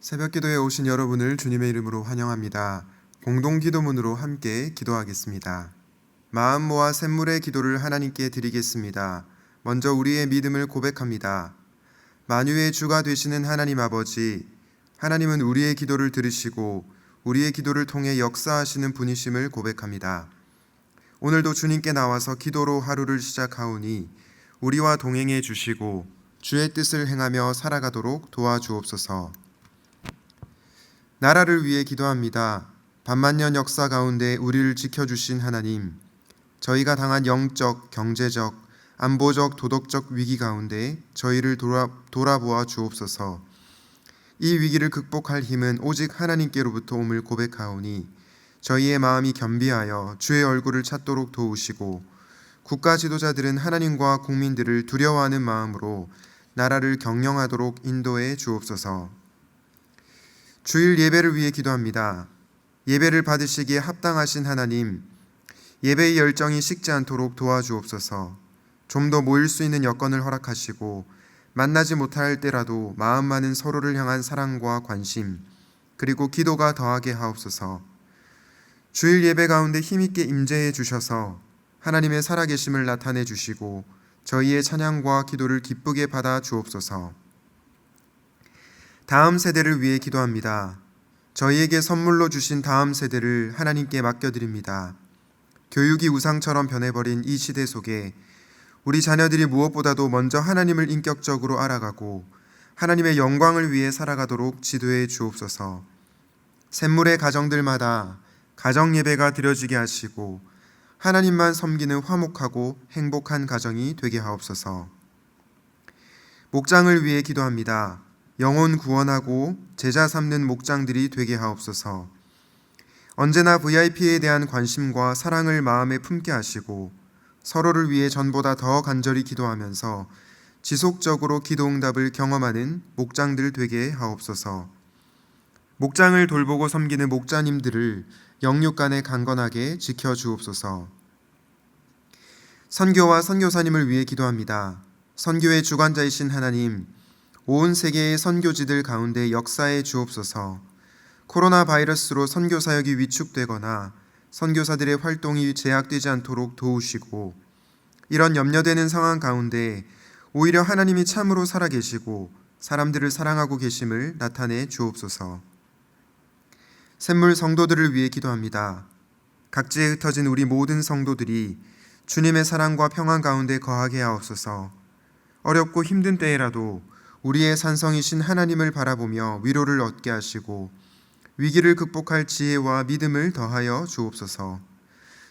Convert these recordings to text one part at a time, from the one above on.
새벽 기도에 오신 여러분을 주님의 이름으로 환영합니다. 공동 기도문으로 함께 기도하겠습니다. 마음 모아 샘물의 기도를 하나님께 드리겠습니다. 먼저 우리의 믿음을 고백합니다. 만유의 주가 되시는 하나님 아버지, 하나님은 우리의 기도를 들으시고 우리의 기도를 통해 역사하시는 분이심을 고백합니다. 오늘도 주님께 나와서 기도로 하루를 시작하오니 우리와 동행해 주시고 주의 뜻을 행하며 살아가도록 도와주옵소서. 나라를 위해 기도합니다. 반만년 역사 가운데 우리를 지켜주신 하나님, 저희가 당한 영적, 경제적, 안보적, 도덕적 위기 가운데 저희를 돌아, 돌아보아 주옵소서. 이 위기를 극복할 힘은 오직 하나님께로부터 옴을 고백하오니 저희의 마음이 겸비하여 주의 얼굴을 찾도록 도우시고 국가 지도자들은 하나님과 국민들을 두려워하는 마음으로 나라를 경영하도록 인도해 주옵소서. 주일 예배를 위해 기도합니다. 예배를 받으시기에 합당하신 하나님, 예배의 열정이 식지 않도록 도와주옵소서. 좀 더 모일 수 있는 여건을 허락하시고 만나지 못할 때라도 마음 많은 서로를 향한 사랑과 관심 그리고 기도가 더하게 하옵소서. 주일 예배 가운데 힘있게 임재해 주셔서 하나님의 살아계심을 나타내 주시고 저희의 찬양과 기도를 기쁘게 받아 주옵소서. 다음 세대를 위해 기도합니다. 저희에게 선물로 주신 다음 세대를 하나님께 맡겨드립니다. 교육이 우상처럼 변해버린 이 시대 속에 우리 자녀들이 무엇보다도 먼저 하나님을 인격적으로 알아가고 하나님의 영광을 위해 살아가도록 지도해 주옵소서. 샘물의 가정들마다 가정 예배가 드려지게 하시고 하나님만 섬기는 화목하고 행복한 가정이 되게 하옵소서. 목장을 위해 기도합니다. 영혼 구원하고 제자 삼는 목장들이 되게 하옵소서. 언제나 VIP에 대한 관심과 사랑을 마음에 품게 하시고 서로를 위해 전보다 더 간절히 기도하면서 지속적으로 기도 응답을 경험하는 목장들 되게 하옵소서. 목장을 돌보고 섬기는 목자님들을 영육간에 강건하게 지켜 주옵소서. 선교와 선교사님을 위해 기도합니다. 선교의 주관자이신 하나님, 온 세계의 선교지들 가운데 역사에 주옵소서. 코로나 바이러스로 선교 사역이 위축되거나 선교사들의 활동이 제약되지 않도록 도우시고 이런 염려되는 상황 가운데 오히려 하나님이 참으로 살아계시고 사람들을 사랑하고 계심을 나타내 주옵소서. 샘물 성도들을 위해 기도합니다. 각지에 흩어진 우리 모든 성도들이 주님의 사랑과 평안 가운데 거하게 하옵소서. 어렵고 힘든 때에라도 우리의 산성이신 하나님을 바라보며 위로를 얻게 하시고 위기를 극복할 지혜와 믿음을 더하여 주옵소서.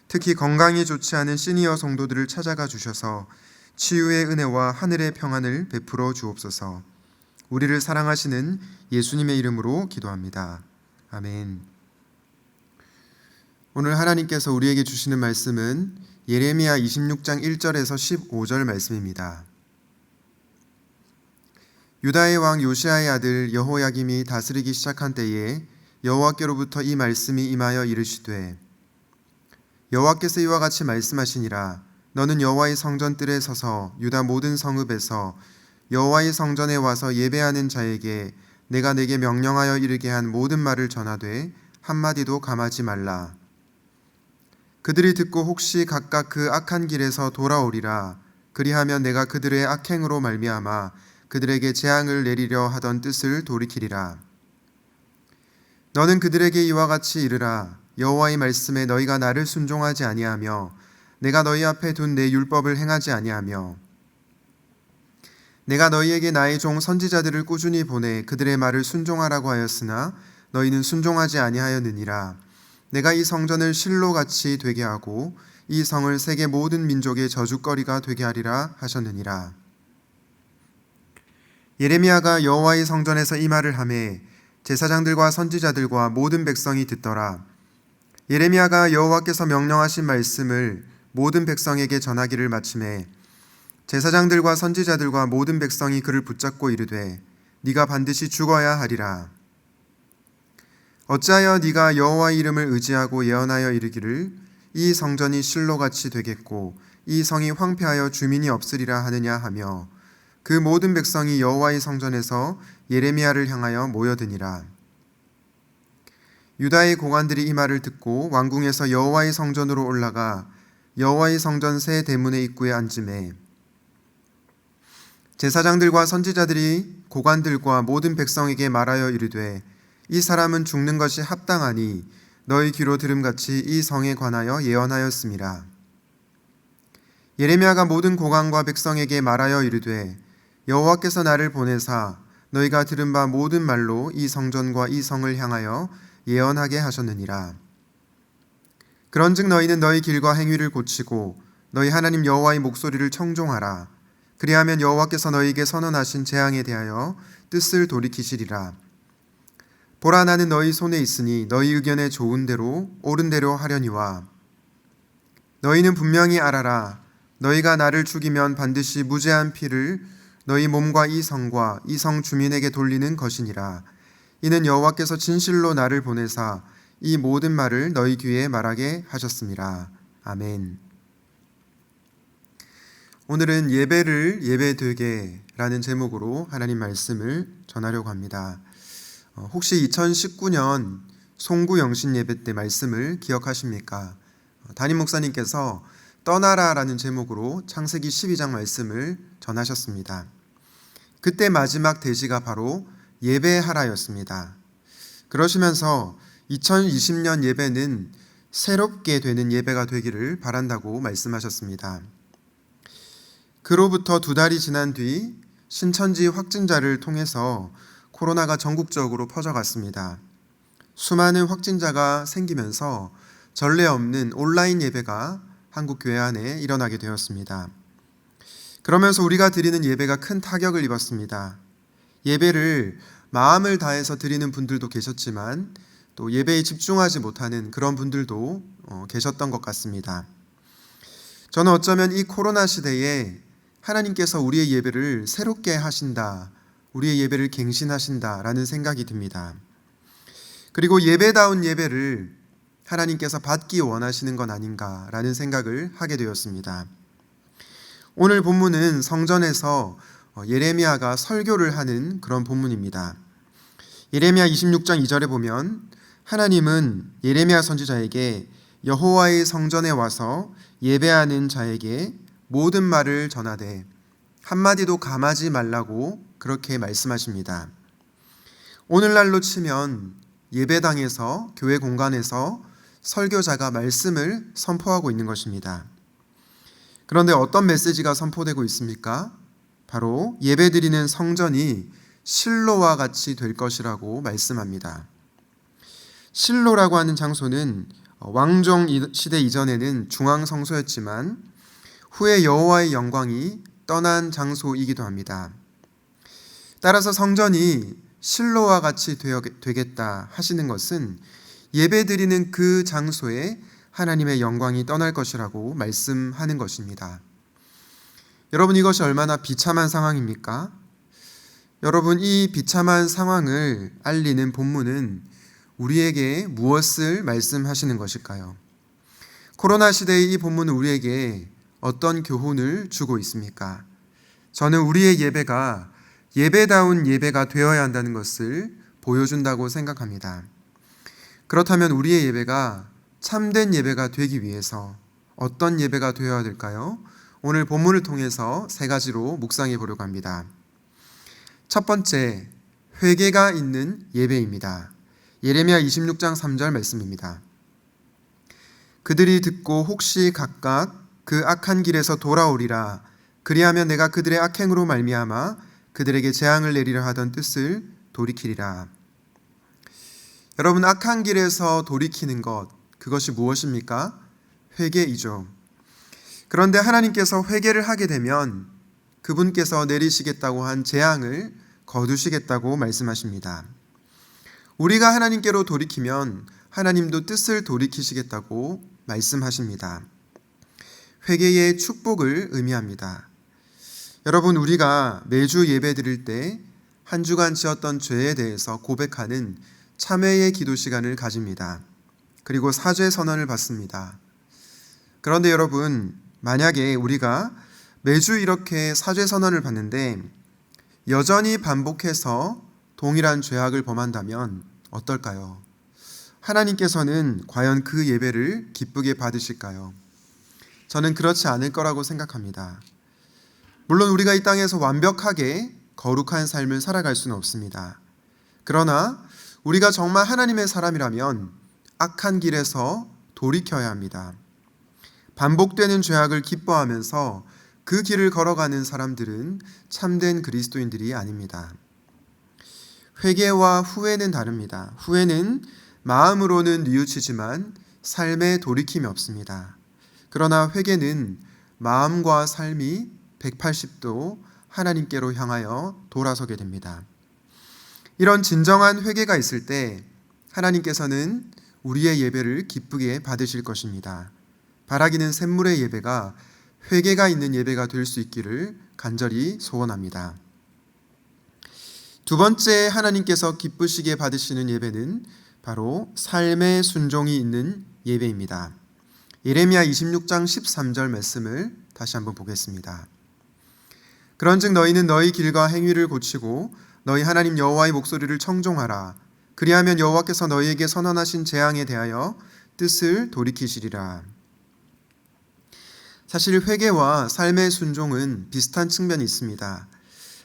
특히 건강이 좋지 않은 시니어 성도들을 찾아가 주셔서 치유의 은혜와 하늘의 평안을 베풀어 주옵소서. 우리를 사랑하시는 예수님의 이름으로 기도합니다. 아멘. 오늘 하나님께서 우리에게 주시는 말씀은 예레미야 26장 1절에서 15절 말씀입니다. 유다의 왕 요시아의 아들 여호야김이 다스리기 시작한 때에 여호와께로부터 이 말씀이 임하여 이르시되 여호와께서 이와 같이 말씀하시니라. 너는 여호와의 성전 뜰에 서서 유다 모든 성읍에서 여호와의 성전에 와서 예배하는 자에게 내가 내게 명령하여 이르게 한 모든 말을 전하되 한마디도 감하지 말라. 그들이 듣고 혹시 각각 그 악한 길에서 돌아오리라. 그리하면 내가 그들의 악행으로 말미암아 그들에게 재앙을 내리려 하던 뜻을 돌이키리라. 너는 그들에게 이와 같이 이르라. 여호와의 말씀에 너희가 나를 순종하지 아니하며 내가 너희 앞에 둔 내 율법을 행하지 아니하며 내가 너희에게 나의 종 선지자들을 꾸준히 보내 그들의 말을 순종하라고 하였으나 너희는 순종하지 아니하였느니라. 내가 이 성전을 실로 같이 되게 하고 이 성을 세계 모든 민족의 저주거리가 되게 하리라 하셨느니라 예레미야가 여호와의 성전에서 이 말을 하매 제사장들과 선지자들과 모든 백성이 듣더라. 예레미야가 여호와께서 명령하신 말씀을 모든 백성에게 전하기를 마침에 제사장들과 선지자들과 모든 백성이 그를 붙잡고 이르되 네가 반드시 죽어야 하리라. 어찌하여 네가 여호와의 이름을 의지하고 예언하여 이르기를? 이 성전이 실로같이 되겠고 이 성이 황폐하여 주민이 없으리라 하느냐? 하며 그 모든 백성이 여호와의 성전에서 예레미야를 향하여 모여드니라. 유다의 고관들이 이 말을 듣고 왕궁에서 여호와의 성전으로 올라가 여호와의 성전 새 대문의 입구에 앉음에 제사장들과 선지자들이 고관들과 모든 백성에게 말하여 이르되 이 사람은 죽는 것이 합당하니 너희 귀로 들음같이 이 성에 관하여 예언하였습니다. 예레미야가 모든 고관과 백성에게 말하여 이르되 여호와께서 나를 보내사 너희가 들은 바 모든 말로 이 성전과 이 성을 향하여 예언하게 하셨느니라. 그런즉 너희는 너희 길과 행위를 고치고 너희 하나님 여호와의 목소리를 청종하라. 그리하면 여호와께서 너희에게 선언하신 재앙에 대하여 뜻을 돌이키시리라. 보라 나는 너희 손에 있으니 너희 의견에 좋은 대로 옳은 대로 하려니와 너희는 분명히 알아라. 너희가 나를 죽이면 반드시 무죄한 피를 너희 몸과 이 성과 이 성 주민에게 돌리는 것이니라. 이는 여호와께서 진실로 나를 보내사 이 모든 말을 너희 귀에 말하게 하셨습니다. 아멘. 오늘은 예배를 예배되게라는 제목으로 하나님 말씀을 전하려고 합니다. 어, 혹시 2019년 송구 영신 예배 때 말씀을 기억하십니까? 어, 담임 목사님께서 떠나라라는 제목으로 창세기 12장 말씀을 전하셨습니다. 그때 마지막 대지가 바로 예배하라였습니다. 그러시면서 2020년 예배는 새롭게 되는 예배가 되기를 바란다고 말씀하셨습니다. 그로부터 두 달이 지난 뒤 신천지 확진자를 통해서 코로나가 전국적으로 퍼져갔습니다. 수많은 확진자가 생기면서 전례 없는 온라인 예배가 한국 교회 안에 일어나게 되었습니다. 그러면서 우리가 드리는 예배가 큰 타격을 입었습니다. 예배를 마음을 다해서 드리는 분들도 계셨지만 또 예배에 집중하지 못하는 그런 분들도 어, 계셨던 것 같습니다. 저는 어쩌면 이 코로나 시대에 하나님께서 우리의 예배를 새롭게 하신다, 우리의 예배를 갱신하신다라는 생각이 듭니다. 그리고 예배다운 예배를 하나님께서 받기 원하시는 건 아닌가라는 생각을 하게 되었습니다. 오늘 본문은 성전에서 어, 예레미야가 설교를 하는 그런 본문입니다. 예레미야 26장 2절에 보면 하나님은 예레미야 선지자에게 여호와의 성전에 와서 예배하는 자에게 모든 말을 전하되 한마디도 감하지 말라고 그렇게 말씀하십니다. 오늘날로 치면 예배당에서 교회 공간에서 설교자가 말씀을 선포하고 있는 것입니다. 그런데 어떤 메시지가 선포되고 있습니까? 바로 예배드리는 성전이 실로와 같이 될 것이라고 말씀합니다. 실로라고 하는 장소는 왕정 시대 이전에는 중앙 성소였지만 후에 여호와의 영광이 떠난 장소이기도 합니다. 따라서 성전이 실로와 같이 되겠다 하시는 것은 예배드리는 그 장소에 하나님의 영광이 떠날 것이라고 말씀하는 것입니다. 여러분 이것이 얼마나 비참한 상황입니까? 여러분 이 비참한 상황을 알리는 본문은 우리에게 무엇을 말씀하시는 것일까요? 코로나 시대의 이 본문은 우리에게 어떤 교훈을 주고 있습니까? 저는 우리의 예배가 예배다운 예배가 되어야 한다는 것을 보여준다고 생각합니다. 그렇다면 우리의 예배가 참된 예배가 되기 위해서 어떤 예배가 되어야 될까요? 오늘 본문을 통해서 세 가지로 묵상해 보려고 합니다. 첫 번째, 회개가 있는 예배입니다. 예레미야 26장 3절 말씀입니다. 그들이 듣고 혹시 각각 그 악한 길에서 돌아오리라 그리하면 내가 그들의 악행으로 말미암아 그들에게 재앙을 내리려 하던 뜻을 돌이키리라. 여러분 악한 길에서 돌이키는 것 그것이 무엇입니까? 회개이죠. 그런데 하나님께서 회개를 하게 되면 그분께서 내리시겠다고 한 재앙을 거두시겠다고 말씀하십니다. 우리가 하나님께로 돌이키면 하나님도 뜻을 돌이키시겠다고 말씀하십니다. 회개의 축복을 의미합니다. 여러분, 우리가 매주 예배 드릴 때 한 주간 지었던 죄에 대해서 고백하는 참회의 기도 시간을 가집니다. 그리고 사죄 선언을 받습니다. 그런데 여러분, 만약에 우리가 매주 이렇게 사죄 선언을 받는데 여전히 반복해서 동일한 죄악을 범한다면 어떨까요? 하나님께서는 과연 그 예배를 기쁘게 받으실까요? 저는 그렇지 않을 거라고 생각합니다. 물론 우리가 이 땅에서 완벽하게 거룩한 삶을 살아갈 수는 없습니다. 그러나 우리가 정말 하나님의 사람이라면 악한 길에서 돌이켜야 합니다. 반복되는 죄악을 기뻐하면서 그 길을 걸어가는 사람들은 참된 그리스도인들이 아닙니다. 회개와 후회는 다릅니다. 후회는 마음으로는 뉘우치지만 삶에 돌이킴이 없습니다. 그러나 회개는 마음과 삶이 180도 하나님께로 향하여 돌아서게 됩니다. 이런 진정한 회개가 있을 때 하나님께서는 우리의 예배를 기쁘게 받으실 것입니다. 바라기는 샘물의 예배가 회개가 있는 예배가 될 수 있기를 간절히 소원합니다. 두 번째 하나님께서 기쁘시게 받으시는 예배는 바로 삶의 순종이 있는 예배입니다. 예레미야 26장 13절 말씀을 다시 한번 보겠습니다. 그런즉 너희는 너희 길과 행위를 고치고 너희 하나님 여호와의 목소리를 청종하라. 그리하면 여호와께서 너희에게 선언하신 재앙에 대하여 뜻을 돌이키시리라. 사실 회개와 삶의 순종은 비슷한 측면이 있습니다.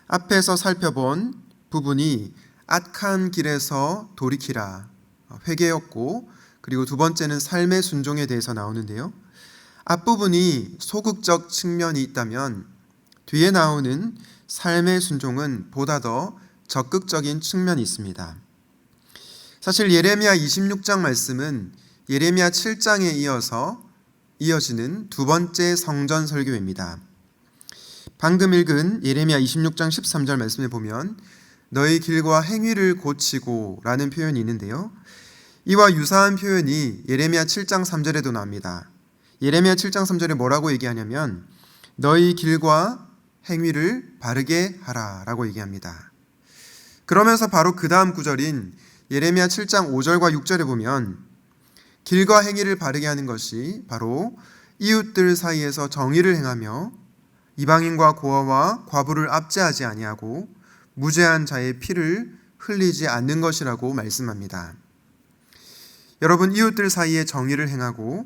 앞에서 살펴본 부분이 악한 길에서 돌이키라 회개였고 그리고 두 번째는 삶의 순종에 대해서 나오는데요. 앞부분이 소극적 측면이 있다면 뒤에 나오는 삶의 순종은 보다 더 적극적인 측면이 있습니다. 사실 예레미야 26장 말씀은 예레미야 7장에 이어서 이어지는 두 번째 성전 설교입니다. 방금 읽은 예레미야 26장 13절 말씀에 보면 너희 길과 행위를 고치고라는 표현이 있는데요. 이와 유사한 표현이 예레미야 7장 3절에도 나옵니다. 예레미야 7장 3절에 뭐라고 얘기하냐면 너희 길과 행위를 바르게 하라라고 얘기합니다. 그러면서 바로 그 다음 구절인 예레미야 7장 5절과 6절에 보면 길과 행위를 바르게 하는 것이 바로 이웃들 사이에서 정의를 행하며 이방인과 고아와 과부를 압제하지 아니하고 무죄한 자의 피를 흘리지 않는 것이라고 말씀합니다. 여러분 이웃들 사이에 정의를 행하고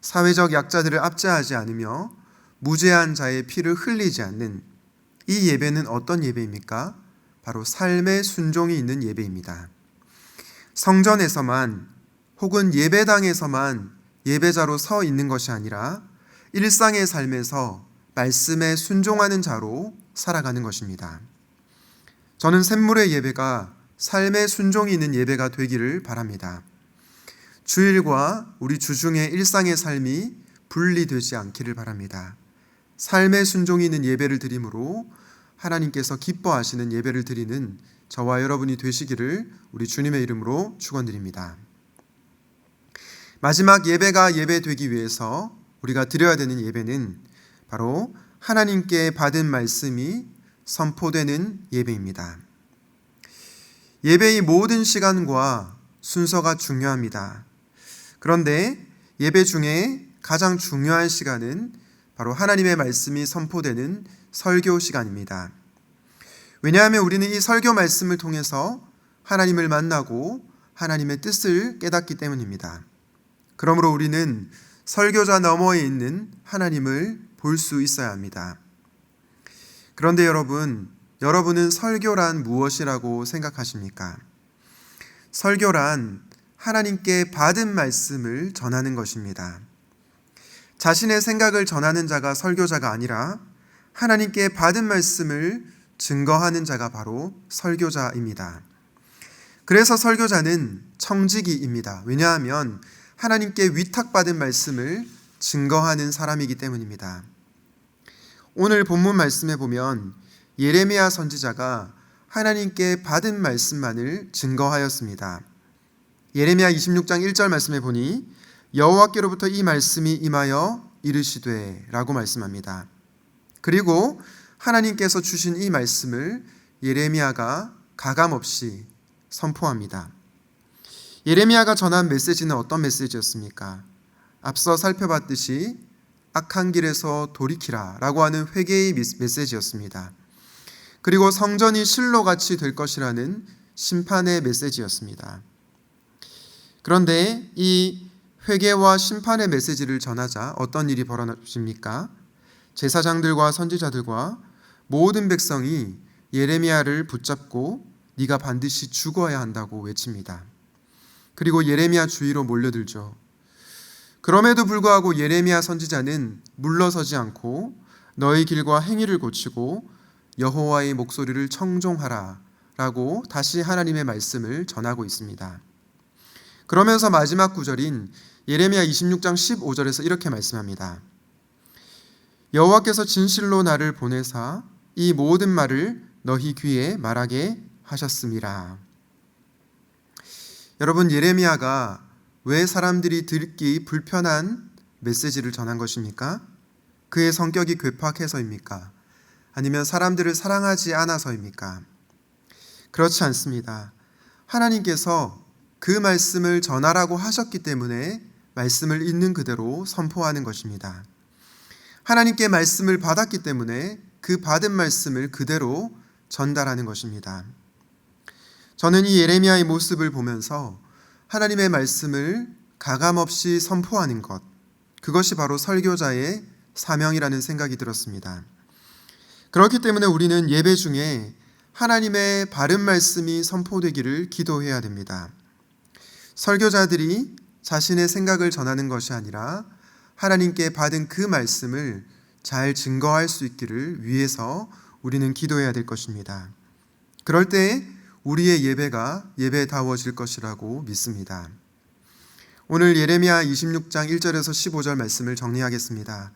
사회적 약자들을 압제하지 않으며 무죄한 자의 피를 흘리지 않는 이 예배는 어떤 예배입니까? 바로 삶의 순종이 있는 예배입니다. 성전에서만 혹은 예배당에서만 예배자로 서 있는 것이 아니라 일상의 삶에서 말씀에 순종하는 자로 살아가는 것입니다. 저는 샘물의 예배가 삶의 순종이 있는 예배가 되기를 바랍니다. 주일과 우리 주중의 일상의 삶이 분리되지 않기를 바랍니다. 삶의 순종이 있는 예배를 드림으로 하나님께서 기뻐하시는 예배를 드리는 저와 여러분이 되시기를 우리 주님의 이름으로 축원드립니다. 마지막 예배가 예배되기 위해서 우리가 드려야 되는 예배는 바로 하나님께 받은 말씀이 선포되는 예배입니다. 예배의 모든 시간과 순서가 중요합니다. 그런데 예배 중에 가장 중요한 시간은 바로 하나님의 말씀이 선포되는 설교 시간입니다. 왜냐하면 우리는 이 설교 말씀을 통해서 하나님을 만나고 하나님의 뜻을 깨닫기 때문입니다. 그러므로 우리는 설교자 너머에 있는 하나님을 볼 수 있어야 합니다. 그런데 여러분, 여러분은 설교란 무엇이라고 생각하십니까? 설교란 하나님께 받은 말씀을 전하는 것입니다. 자신의 생각을 전하는 자가 설교자가 아니라 하나님께 받은 말씀을 증거하는 자가 바로 설교자입니다. 그래서 설교자는 청지기입니다. 왜냐하면 하나님께 위탁받은 말씀을 증거하는 사람이기 때문입니다. 오늘 본문 말씀에 보면 예레미야 선지자가 하나님께 받은 말씀만을 증거하였습니다. 예레미야 26장 1절 말씀에 보니 여호와께로부터 이 말씀이 임하여 이르시되라고 말씀합니다. 그리고 하나님께서 주신 이 말씀을 예레미야가 가감 없이 선포합니다. 예레미야가 전한 메시지는 어떤 메시지였습니까? 앞서 살펴봤듯이 악한 길에서 돌이키라 라고 하는 회개의 메시지였습니다. 그리고 성전이 실로같이 될 것이라는 심판의 메시지였습니다. 그런데 이 회개와 심판의 메시지를 전하자 어떤 일이 벌어집니까? 제사장들과 선지자들과 모든 백성이 예레미야를 붙잡고 네가 반드시 죽어야 한다고 외칩니다. 그리고 예레미야 주위로 몰려들죠. 그럼에도 불구하고 예레미야 선지자는 물러서지 않고 너희 길과 행위를 고치고 여호와의 목소리를 청종하라 라고 다시 하나님의 말씀을 전하고 있습니다. 그러면서 마지막 구절인 예레미야 26장 15절에서 이렇게 말씀합니다. 여호와께서 진실로 나를 보내사 이 모든 말을 너희 귀에 말하게 하셨음이라. 여러분 예레미야가 왜 사람들이 듣기 불편한 메시지를 전한 것입니까? 그의 성격이 괴팍해서입니까? 아니면 사람들을 사랑하지 않아서입니까? 그렇지 않습니다. 하나님께서 그 말씀을 전하라고 하셨기 때문에 말씀을 있는 그대로 선포하는 것입니다. 하나님께 말씀을 받았기 때문에 그 받은 말씀을 그대로 전달하는 것입니다. 저는 이 예레미야의 모습을 보면서 하나님의 말씀을 가감없이 선포하는 것, 그것이 바로 설교자의 사명이라는 생각이 들었습니다. 그렇기 때문에 우리는 예배 중에 하나님의 바른 말씀이 선포되기를 기도해야 됩니다. 설교자들이 자신의 생각을 전하는 것이 아니라 하나님께 받은 그 말씀을 잘 증거할 수 있기를 위해서 우리는 기도해야 될 것입니다. 그럴 때 우리의 예배가 예배다워질 것이라고 믿습니다. 오늘 예레미야 26장 1절에서 15절 말씀을 정리하겠습니다.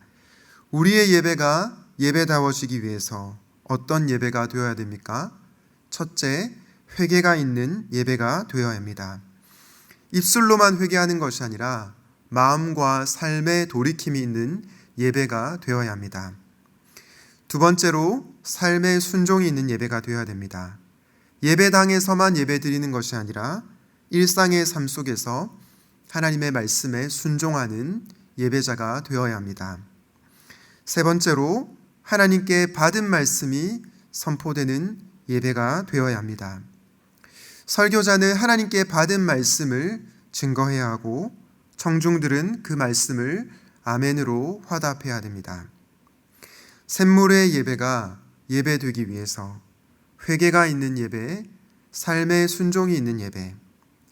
우리의 예배가 예배다워지기 위해서 어떤 예배가 되어야 됩니까? 첫째, 회개가 있는 예배가 되어야 합니다. 입술로만 회개하는 것이 아니라 마음과 삶의 돌이킴이 있는 예배가 되어야 합니다. 두 번째로 삶의 순종이 있는 예배가 되어야 됩니다. 예배당에서만 예배 드리는 것이 아니라 일상의 삶 속에서 하나님의 말씀에 순종하는 예배자가 되어야 합니다. 세 번째로 하나님께 받은 말씀이 선포되는 예배가 되어야 합니다. 설교자는 하나님께 받은 말씀을 증거해야 하고 청중들은 그 말씀을 아멘으로 화답해야 됩니다. 샘물의 예배가 예배되기 위해서 회개가 있는 예배, 삶의 순종이 있는 예배,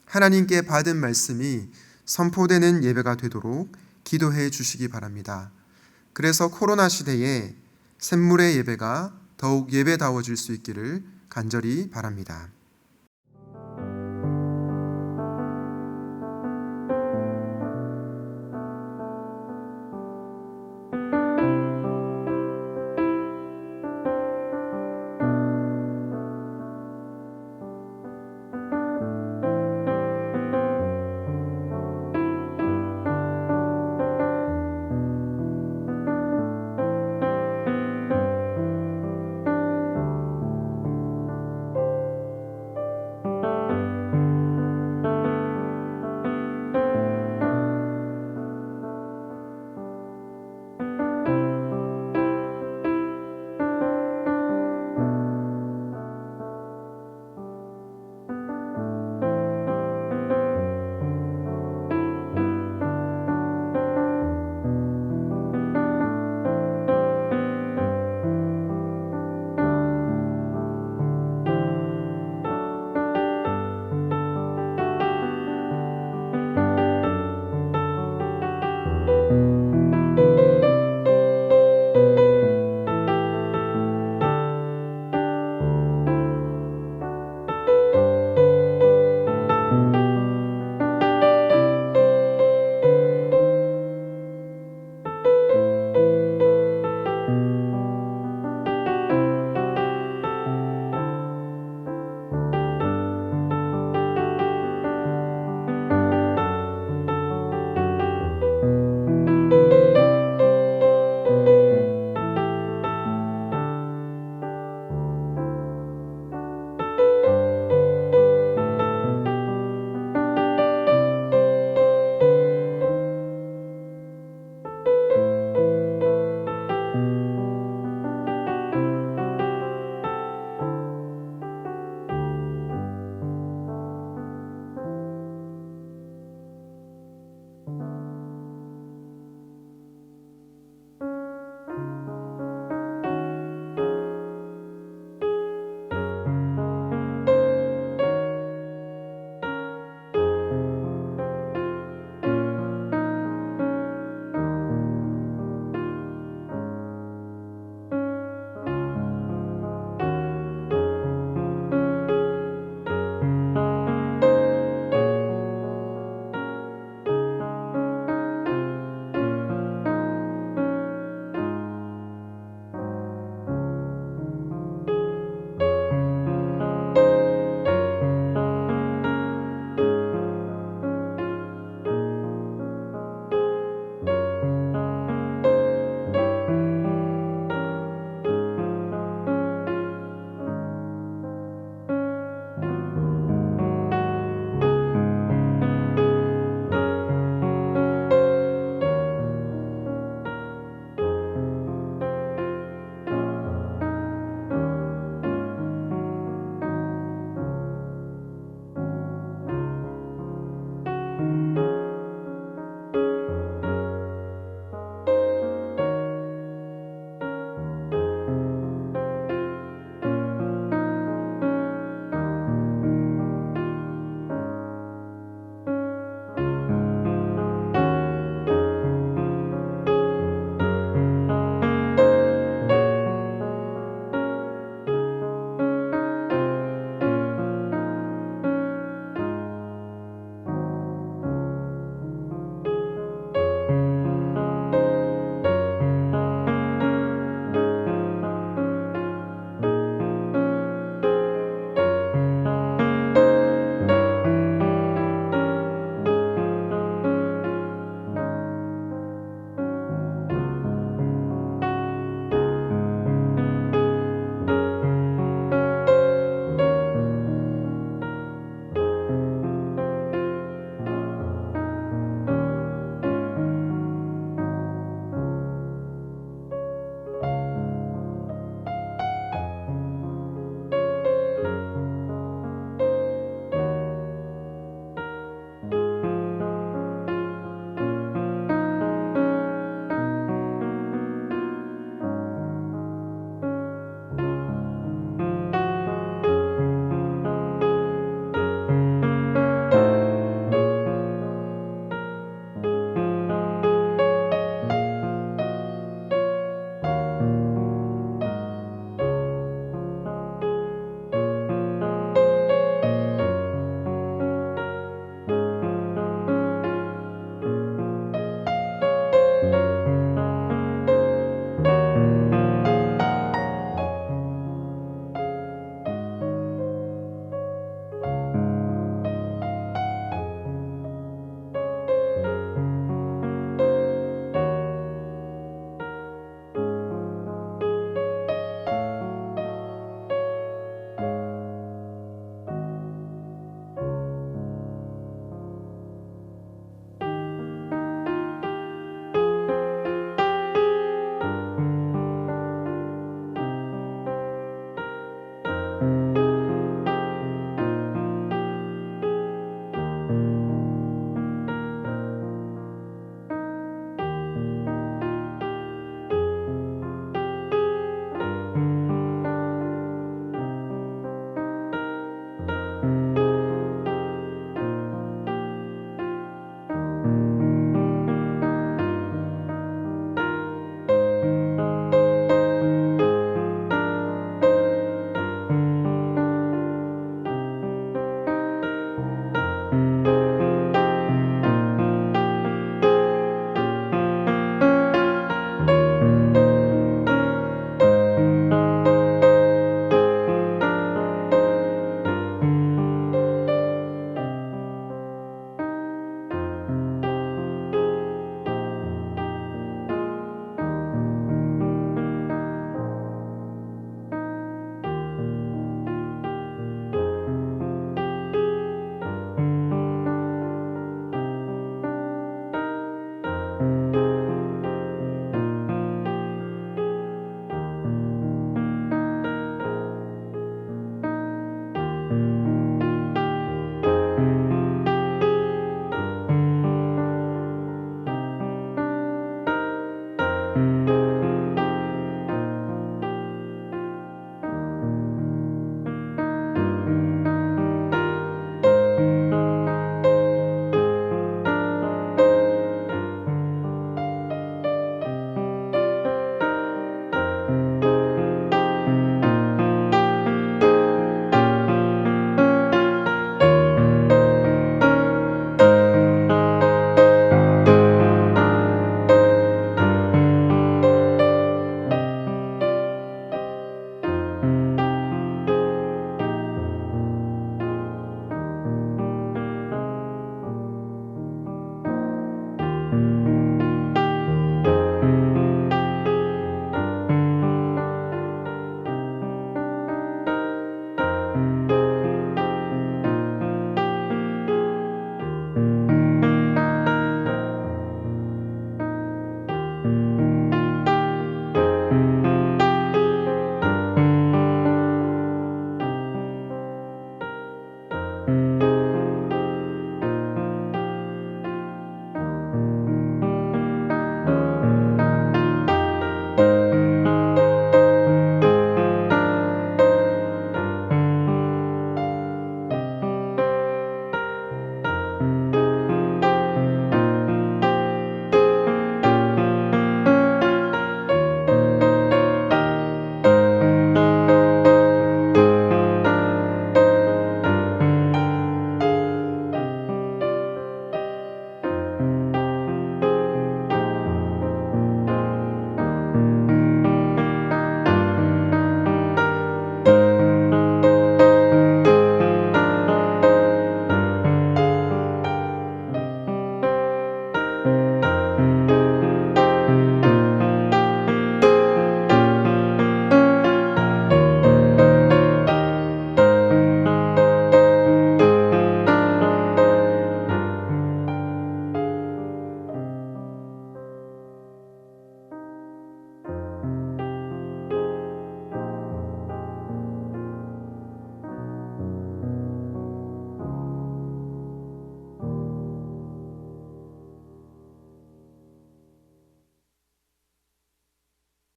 하나님께 받은 말씀이 선포되는 예배가 되도록 기도해 주시기 바랍니다. 그래서 코로나 시대에 샘물의 예배가 더욱 예배다워질 수 있기를 간절히 바랍니다.